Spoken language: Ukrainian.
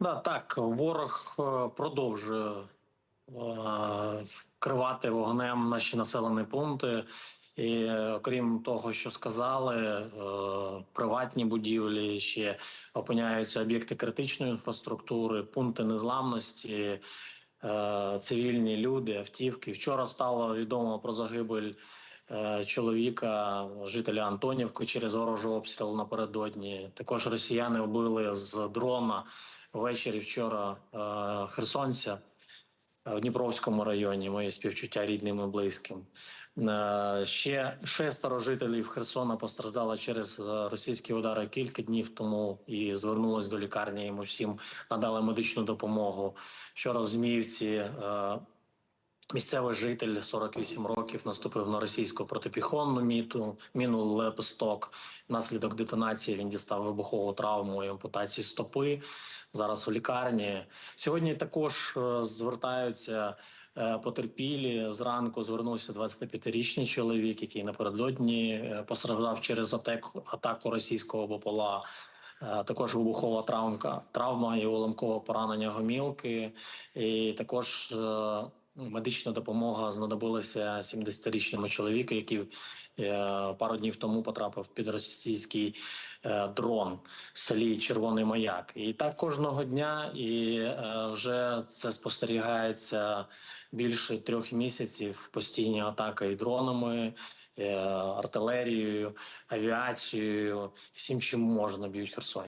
Да, так, ворог е, продовжує е, вкривати вогнем наші населені пункти. І окрім того, що сказали, е, приватні будівлі ще опиняються об'єкти критичної інфраструктури, пункти незламності, цивільні люди, автівки. Вчора стало відомо про загибель чоловіка, жителя Антонівки через ворожий обстріл напередодні. Також росіяни вбили з дрона ввечері вчора е, херсонця е, в Дніпровському районі. Мої співчуття рідним і близьким. Е, Ще шестеро жителів Херсона постраждало через е, російські удари кілька днів тому і звернулись до лікарні. Йому всім надали медичну допомогу. Вчора в Зміївці е, Місцевий житель 48 років наступив на російську протипіхонну міту, міну лепесток. Внаслідок детонації він дістав вибухову травму і ампутації стопи. Зараз в лікарні. Сьогодні також е, звертаються е, потерпілі. Зранку звернувся 25-річний чоловік, який напередодні е, постраждав через атаку, російського. Е, Також вибухова травмка, травма і уламкове поранення гомілки, і також медична допомога знадобилася 70-річному чоловіку, який е, пару днів тому потрапив під російський е, дрон в селі Червоний Маяк. І так кожного дня, і е, вже це спостерігається більше трьох місяців постійні атаки і дронами. Артилерією, авіацією, всім, чим можна б'ють Херсон.